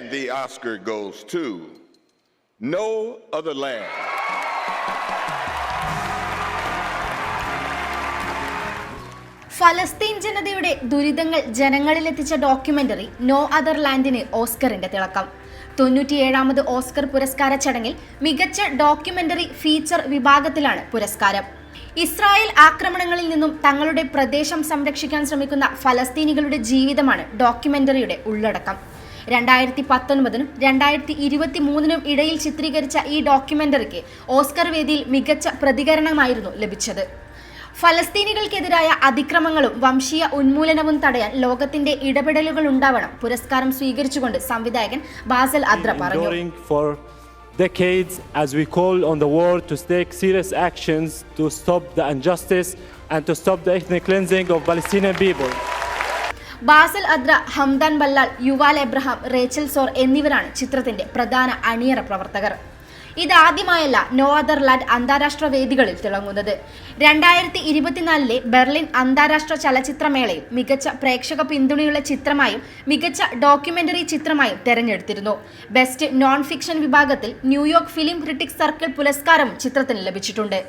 And the Oscar goes to No Other Land. ഫലസ്തീൻ ജനതയുടെ ദുരിതങ്ങൾ ജനങ്ങളിലെത്തിച്ച ഡോക്യുമെന്ററി നോ അതർ ലാൻഡിന് ഓസ്കറിന്റെ തിളക്കം. തൊണ്ണൂറ്റിയേഴാമത് ഓസ്കർ പുരസ്കാര ചടങ്ങിൽ മികച്ച ഡോക്യുമെന്ററി ഫീച്ചർ വിഭാഗത്തിലാണ് പുരസ്കാരം. ഇസ്രായേൽ ആക്രമണങ്ങളിൽ നിന്നും തങ്ങളുടെ പ്രദേശം സംരക്ഷിക്കാൻ ശ്രമിക്കുന്ന ഫലസ്തീനികളുടെ ജീവിതമാണ് ഡോക്യുമെന്ററിയുടെ ഉള്ളടക്കം. രണ്ടായിരത്തി പത്തൊൻപതിനും രണ്ടായിരത്തി ഇരുപത്തി മൂന്നിനും ഇടയിൽ ചിത്രീകരിച്ച ഈ ഡോക്യുമെന്ററിക്ക് ഓസ്കർ വേദിയിൽ മികച്ച പ്രതികരണമായിരുന്നു ലഭിച്ചത് ഫലസ്തീനികൾക്കെതിരായ അതിക്രമങ്ങളും വംശീയ ഉന്മൂലനവും തടയാൻ ലോകത്തിന്റെ ഇടപെടലുകൾ ഉണ്ടാവണം പുരസ്കാരം സ്വീകരിച്ചുകൊണ്ട് സംവിധായകൻ ബാസൽ അദ്ര പറഞ്ഞു decades as we call on the world to take serious actions to stop the injustice and to stop the ethnic cleansing of Palestinian people. Basel Adra Hamdan Ballal Yuval Abraham Rachel Szor എന്നിവരാണ് ചിത്രത്തിന്റെ പ്രധാന അണിയറ പ്രവർത്തകർ. ഇതാദ്യമായല്ല no other land അന്താരാഷ്ട്ര വേദികളിൽ തിളങ്ങുന്നത്. രണ്ടായിരത്തി ഇരുപത്തിനാലിലെ Berlin അന്താരാഷ്ട്ര ചലച്ചിത്രമേളയിൽ മികച്ച പ്രേക്ഷക പിന്തുണയുള്ള ചിത്രമായും മികച്ച ഡോക്യുമെന്ററി ചിത്രമായും തെരഞ്ഞെടുത്തിരുന്നു. ബെസ്റ്റ് നോൺ ഫിക്ഷൻ വിഭാഗത്തിൽ New York film critics circle പുരസ്കാരവും ചിത്രത്തിന് ലഭിച്ചിട്ടുണ്ട്.